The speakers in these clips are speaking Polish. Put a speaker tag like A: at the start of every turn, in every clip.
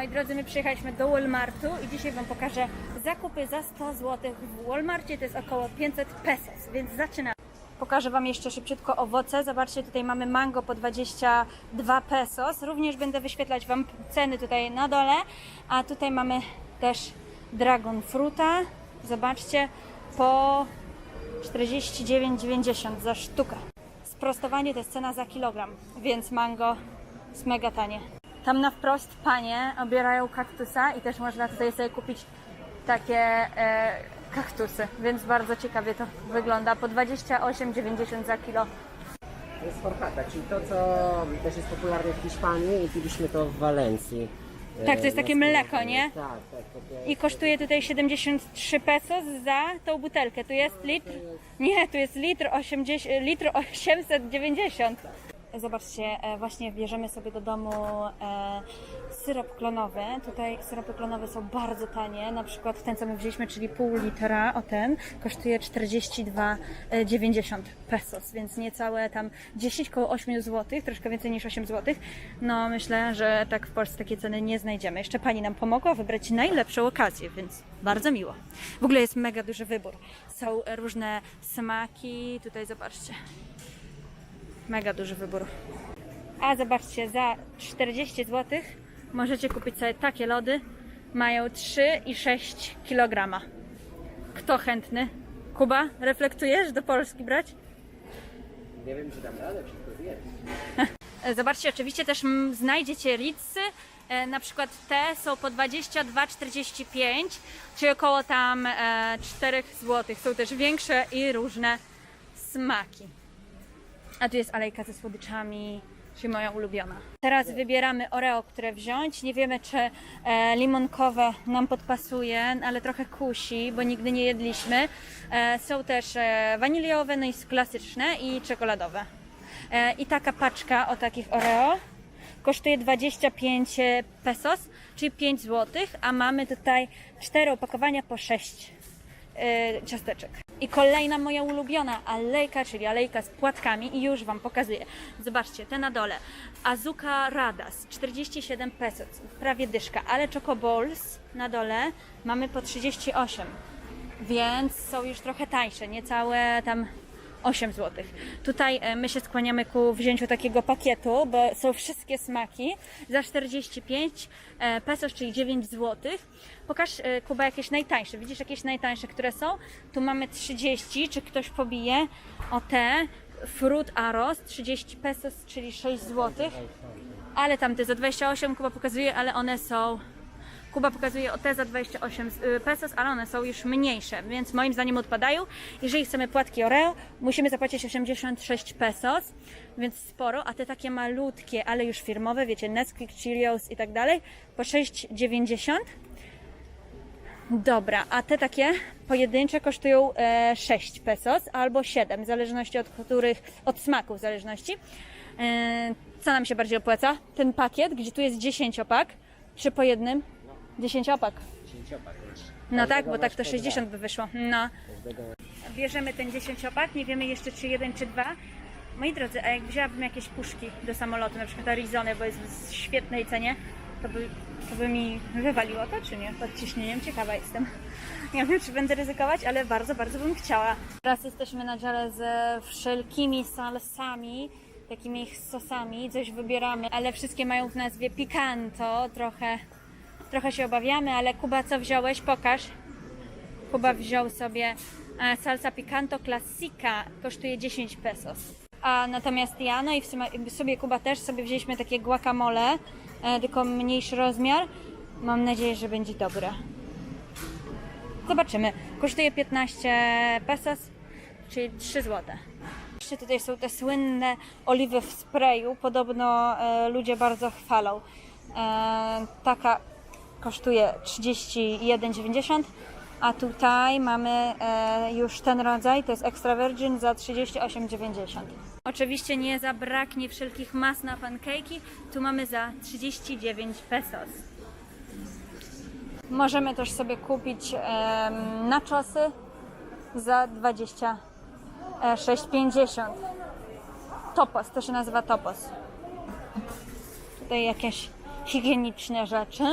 A: moi drodzy, my przyjechaliśmy do Walmartu i dzisiaj Wam pokażę zakupy za 100 zł w Walmarcie. To jest około 500 pesos, więc zaczynamy. Pokażę Wam jeszcze szybciutko owoce. Zobaczcie, tutaj mamy mango po 22 pesos. Również będę wyświetlać Wam ceny tutaj na dole. A tutaj mamy też dragon fruta. Zobaczcie, po 49,90 za sztukę. Sprostowanie to jest cena za kilogram, więc mango jest mega tanie. Tam na wprost panie obierają kaktusa i też można tutaj sobie kupić takie e, kaktusy, więc bardzo ciekawie to wygląda. Po 28,90 za kilo.
B: To jest forchata, czyli to, co też jest popularne w Hiszpanii i piliśmy to w Walencji.
A: Tak, to jest
B: E,
A: takie mleko, nie?
B: Tak, tak. Takie...
A: I kosztuje tutaj 73 pesos za tą butelkę. Tu jest litr? Nie, tu jest litr, 80, litr 890. Zobaczcie, e, właśnie bierzemy sobie do domu e, syrop klonowy. Tutaj syropy klonowe są bardzo tanie. Na przykład ten, co my wzięliśmy, czyli pół litra, o ten, kosztuje 42,90 pesos, więc niecałe tam 10 koło 8 zł, troszkę więcej niż 8 zł. No myślę, że tak w Polsce takie ceny nie znajdziemy. Jeszcze pani nam pomogła wybrać najlepszą okazję, więc bardzo miło. W ogóle jest mega duży wybór. Są różne smaki, tutaj zobaczcie. Mega duży wybór. A zobaczcie, za 40 zł możecie kupić sobie takie lody. Mają 3 i 6 kg. Kto chętny? Kuba, reflektujesz do Polski brać?
B: Nie wiem, czy dam radę wszystko zjeść.
A: E, Zobaczcie, oczywiście też znajdziecie ricy. E, Na przykład te są po 22,45, czyli około tam e, 4 zł. Są też większe i różne smaki. A tu jest alejka ze słodyczami, czyli moja ulubiona. Teraz wybieramy Oreo, które wziąć. Nie wiemy, czy e, limonkowe nam podpasuje, ale trochę kusi, bo nigdy nie jedliśmy. E, są też e, waniliowe, no i klasyczne i czekoladowe. E, I taka paczka o takich Oreo kosztuje 25 pesos, czyli 5 zł, a mamy tutaj 4 opakowania po 6 e, ciasteczek. I kolejna moja ulubiona alejka, czyli alejka z płatkami i już Wam pokazuję. Zobaczcie, te na dole. Azuka Radas, 47 pesos, prawie dyszka, ale Choco Balls na dole mamy po 38, więc są już trochę tańsze, niecałe tam 8 zł. Tutaj e, my się skłaniamy ku wzięciu takiego pakietu, bo są wszystkie smaki za 45 e, pesos, czyli 9 zł. Pokaż e, Kuba jakieś najtańsze. Widzisz jakieś najtańsze, które są? Tu mamy 30, czy ktoś pobije o te. Fruit Aros 30 pesos, czyli 6 zł. Ale tamte za 28 Kuba pokazuje, ale one są Kuba pokazuje o te za 28 z- y, pesos, ale one są już mniejsze, więc moim zdaniem odpadają. Jeżeli chcemy płatki Oreo, musimy zapłacić 86 pesos, więc sporo, a te takie malutkie, ale już firmowe, wiecie, Nesquik, Cheerios i tak dalej, po 6,90. Dobra, a te takie pojedyncze kosztują e, 6 pesos albo 7, w zależności od których, od smaku w zależności. E, co nam się bardziej opłaca? Ten pakiet, gdzie tu jest 10 opak, czy po jednym? 10 opak.
B: Cięciopak masz.
A: No tak, bo tak to
B: po
A: 60 by wyszło. No.
B: Każdego...
A: Bierzemy ten 10 opak, nie wiemy jeszcze czy jeden, czy dwa. Moi drodzy, a jak wzięłabym jakieś puszki do samolotu, na przykład Arizony, bo jest w świetnej cenie, to by, to by mi wywaliło to, czy nie? Pod ciśnieniem ciekawa jestem. Nie wiem, czy będę ryzykować, ale bardzo, bardzo bym chciała. Teraz jesteśmy na dziale ze wszelkimi salsami, takimi ich sosami, coś wybieramy, ale wszystkie mają w nazwie picanto, trochę, trochę się obawiamy, ale Kuba, co wziąłeś? Pokaż. Kuba wziął sobie e, salsa picanto classica, kosztuje 10 pesos. A natomiast ja, no i w sumie sobie Kuba też sobie wzięliśmy takie guacamole, e, tylko mniejszy rozmiar. Mam nadzieję, że będzie dobre. Zobaczymy. Kosztuje 15 pesos, czyli 3 zł. Jeszcze tutaj są te słynne oliwy w sprayu. Podobno e, ludzie bardzo chwalą. E, taka kosztuje 31,90 a tutaj mamy e, już ten rodzaj, to jest extra virgin za 38,90. Oczywiście nie zabraknie wszelkich mas na pankejki, tu mamy za 39 pesos. Możemy też sobie kupić em, nachosy za 26,50. Topos, to się nazywa topos. Tutaj jakieś higieniczne rzeczy.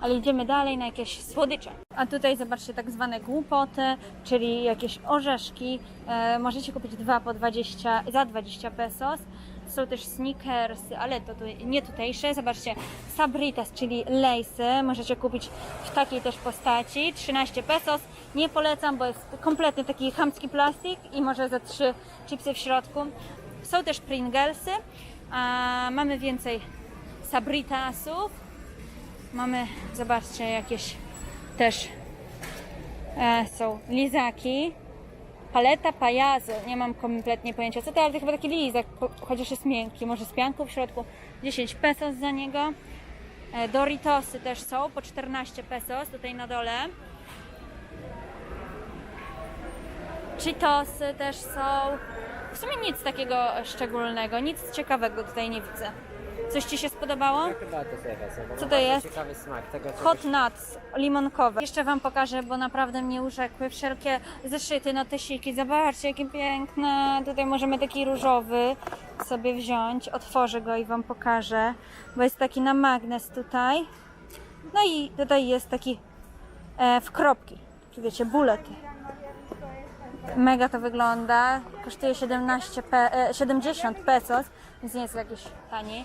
A: Ale idziemy dalej na jakieś słodycze. A tutaj zobaczcie tak zwane głupoty, czyli jakieś orzeszki. E, możecie kupić dwa po 20, za 20 pesos. Są też sneakersy, ale to tu, nie tutejsze. Zobaczcie, sabritas, czyli lejsy. Możecie kupić w takiej też postaci. 13 pesos. Nie polecam, bo jest kompletnie taki chamski plastik i może ze trzy chipsy w środku. Są też Pringlesy. A mamy więcej sabritasów. Mamy, zobaczcie, jakieś też e, są lizaki. Paleta pajazu, nie mam kompletnie pojęcia co to, ale to chyba taki lizak, chociaż jest miękki, może z pianką w środku. 10 pesos za niego. E, Doritosy też są po 14 pesos tutaj na dole. Cheetosy też są. W sumie nic takiego szczególnego, nic ciekawego tutaj nie widzę. Coś Ci się spodobało?
B: Chyba to
A: Co to jest?
B: ciekawy smak tego
A: Hot
B: czegoś.
A: nuts limonkowe. Jeszcze Wam pokażę, bo naprawdę mnie urzekły wszelkie zeszyty, notesiki. Zobaczcie, jakie piękne. Tutaj możemy taki różowy sobie wziąć. Otworzę go i Wam pokażę, bo jest taki na magnes tutaj. No i tutaj jest taki e, w kropki. Czy wiecie, bulety. Mega to wygląda. Kosztuje 17 pe, e, 70 pesos, więc nie jest jakiś tani.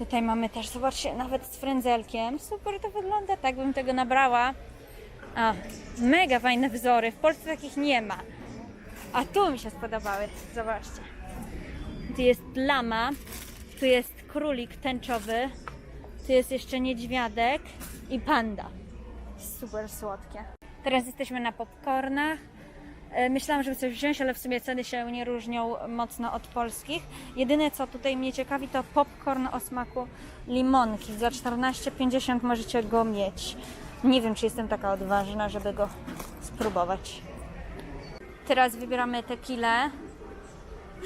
A: Tutaj mamy też, zobaczcie, nawet z frędzelkiem. Super to wygląda, tak bym tego nabrała. A, mega fajne wzory. W Polsce takich nie ma. A tu mi się spodobały. Zobaczcie. Tu jest lama, tu jest królik tęczowy, tu jest jeszcze niedźwiadek i panda. Super słodkie. Teraz jesteśmy na popcornach. E, Myślałam, żeby coś wziąć, ale w sumie ceny się nie różnią mocno od polskich. Jedyne co tutaj mnie ciekawi to popcorn o smaku limonki. Za 14,50 możecie go mieć. Nie wiem, czy jestem taka odważna, żeby go spróbować. Teraz wybieramy tequilę.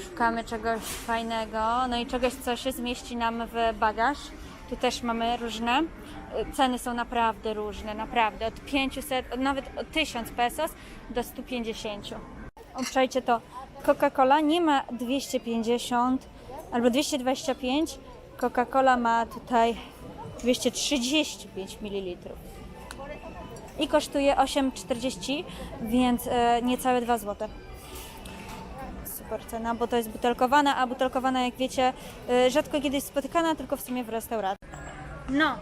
A: Szukamy czegoś fajnego, no i czegoś, co się zmieści nam w bagaż. Tu też mamy różne. Ceny są naprawdę różne, naprawdę. Od 500, od nawet od 1000 pesos do 150. Obczajcie to. Coca-Cola nie ma 250 albo 225. Coca-Cola ma tutaj 235 ml. I kosztuje 8,40, więc e, niecałe 2 zł super cena, bo to jest butelkowana, a butelkowana, jak wiecie, y, rzadko kiedyś spotykana, tylko w sumie w restauracji. No, e,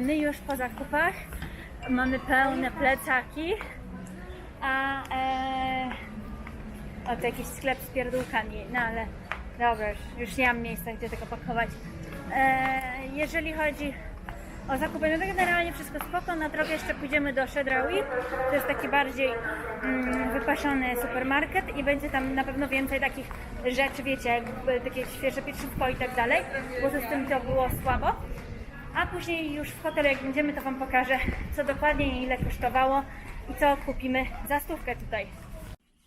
A: my już po zakupach mamy pełne plecaki, a e, o, to jakiś sklep z pierdółkami, no ale dobra, już, nie mam miejsca, gdzie tego pakować. E, jeżeli chodzi o zakupy, no to generalnie wszystko spoko. Na drogę jeszcze pójdziemy do Chedraui. To jest taki bardziej mm, supermarket i będzie tam na pewno więcej takich rzeczy, wiecie, jakby takie świeże pieczywko i tak dalej, bo z tym to było słabo. A później już w hotelu, jak będziemy, to Wam pokażę, co dokładnie i ile kosztowało i co kupimy za stówkę tutaj.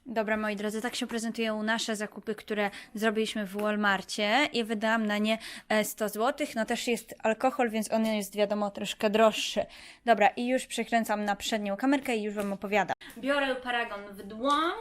A: Dobra, moi drodzy, tak się prezentują nasze zakupy, które zrobiliśmy w Walmarcie i wydałam na nie e, 100 zł. No też jest alkohol, więc on jest wiadomo troszkę droższy. Dobra, i już przekręcam na przednią kamerkę i już Wam opowiadam. Biorę paragon w dłoń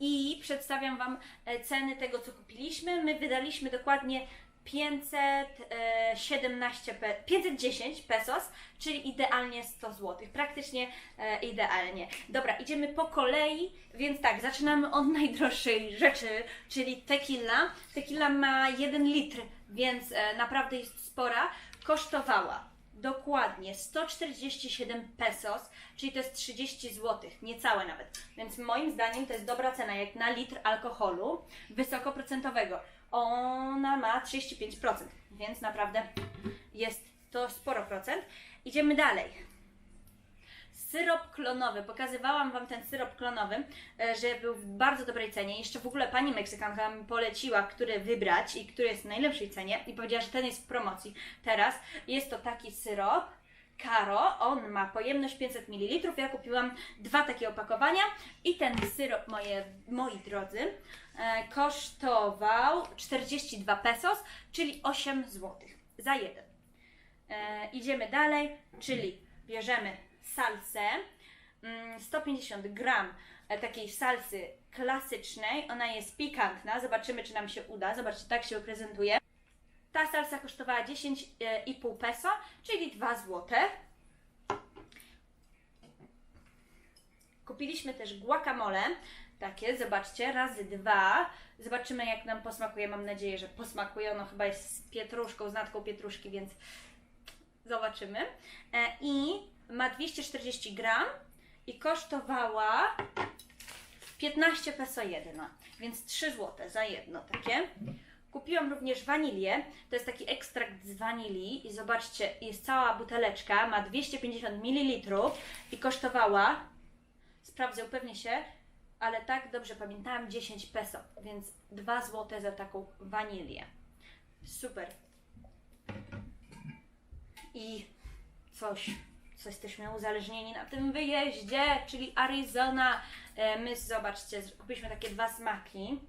A: i przedstawiam Wam e, ceny tego, co kupiliśmy. My wydaliśmy dokładnie 517 pe 510 pesos, czyli idealnie 100 zł. Praktycznie e, idealnie. Dobra, idziemy po kolei, więc tak, zaczynamy od najdroższej rzeczy, czyli tequila. Tequila ma 1 litr, więc e, naprawdę jest spora. Kosztowała dokładnie 147 pesos, czyli to jest 30 zł, niecałe nawet. Więc moim zdaniem to jest dobra cena, jak na litr alkoholu wysokoprocentowego. Ona ma 35%, więc naprawdę jest to sporo procent. Idziemy dalej. Syrop klonowy. Pokazywałam Wam ten syrop klonowy, e, że był w bardzo dobrej cenie. Jeszcze w ogóle pani Meksykanka mi poleciła, który wybrać i który jest w najlepszej cenie i powiedziała, że ten jest w promocji. Teraz jest to taki syrop. Caro, on ma pojemność 500 ml. Ja kupiłam dwa takie opakowania i ten syrop, moje, moi drodzy, e, kosztował 42 pesos, czyli 8 zł za jeden. E, idziemy dalej, czyli bierzemy salsę, mm, 150 gram e, takiej salsy klasycznej, ona jest pikantna, zobaczymy czy nam się uda, zobaczcie tak się prezentuje. Ta salsa kosztowała 10,5 peso, czyli 2 złote. Kupiliśmy też guacamole, takie, zobaczcie, razy dwa. Zobaczymy jak nam posmakuje, mam nadzieję, że posmakuje. Ono chyba jest z pietruszką, z natką pietruszki, więc zobaczymy. E, I ma 240 gram i kosztowała 15 peso jedna, więc 3 zł za jedno takie. Kupiłam również wanilię, to jest taki ekstrakt z wanilii i zobaczcie, jest cała buteleczka, ma 250 ml i kosztowała, sprawdzę, upewnię się, ale tak dobrze pamiętałam, 10 peso, więc 2 zł za taką wanilię. Super. I coś, coś jesteśmy uzależnieni na tym wyjeździe, czyli Arizona. E, My, zobaczcie, kupiliśmy takie dwa smaki.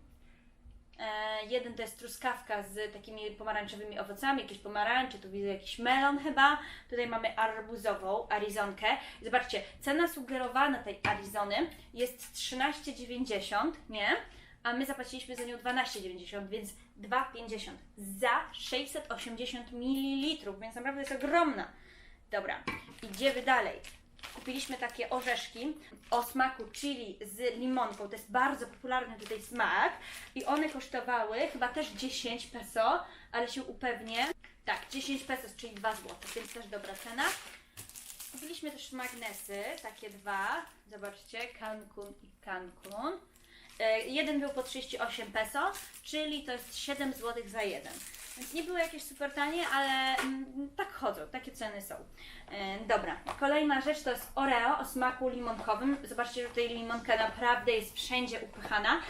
A: E, jeden to jest truskawka z takimi pomarańczowymi owocami, jakieś pomarańcze, tu widzę jakiś melon chyba. Tutaj mamy arbuzową Arizonkę. Zobaczcie, cena sugerowana tej Arizony jest 13,90, nie? A my zapłaciliśmy za nią 12,90, więc 2,50 za 680 ml, więc naprawdę jest ogromna. Dobra, idziemy dalej. Kupiliśmy takie orzeszki o smaku chili z limonką. To jest bardzo popularny tutaj smak. I one kosztowały chyba też 10 peso, ale się upewnię. Tak, 10 peso, czyli 2 zł, więc też dobra cena. Kupiliśmy też magnesy, takie dwa. Zobaczcie, Cancun i Cancun. E, Jeden był po 38 peso, czyli to jest 7 zł za jeden. Więc nie były jakieś super tanie, ale mm, tak chodzą, takie ceny są. E, Dobra, kolejna rzecz to jest Oreo o smaku limonkowym. Zobaczcie, że tutaj limonka naprawdę jest wszędzie upychana.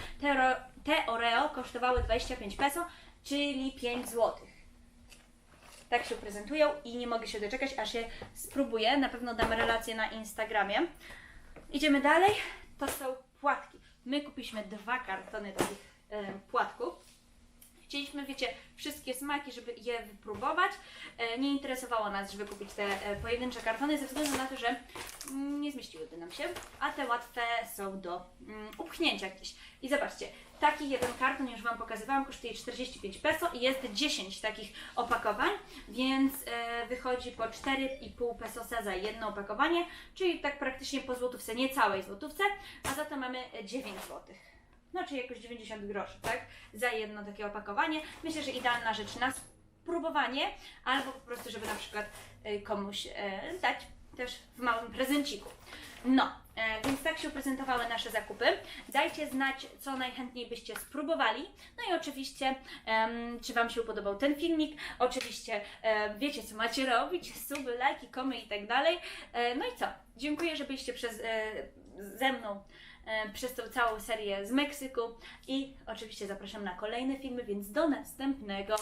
A: Te, Oreo kosztowały 25 peso, czyli 5 zł. Tak się prezentują i nie mogę się doczekać, aż je spróbuję. Na pewno dam relację na Instagramie. Idziemy dalej. To są płatki. My kupiliśmy dwa kartony takich płatków. Chcieliśmy, wiecie, wszystkie smaki, żeby je wypróbować. E, nie interesowało nas, żeby kupić te e, pojedyncze kartony, ze względu na to, że mm, nie zmieściłyby nam się, a te łatwe są do mm, upchnięcia gdzieś. I zobaczcie, taki jeden karton, już Wam pokazywałam, kosztuje 45 peso i jest 10 takich opakowań, więc e, wychodzi po 4,5 pesosa za jedno opakowanie, czyli tak praktycznie po złotówce, nie całej złotówce, a za to mamy 9 złotych no czyli jakoś 90 groszy, tak? Za jedno takie opakowanie. Myślę, że idealna rzecz na spróbowanie, albo po prostu, żeby na przykład y, komuś y, dać też w małym prezenciku. No, e, więc tak się prezentowały nasze zakupy. Dajcie znać, co najchętniej byście spróbowali. No i oczywiście, czy Wam się podobał ten filmik. Oczywiście e, wiecie, co macie robić. Suby, lajki, komy i tak dalej. E, no i co? Dziękuję, że byliście przez, e, ze mną przez tą całą serię z Meksyku i oczywiście zapraszam na kolejne filmy, więc do następnego.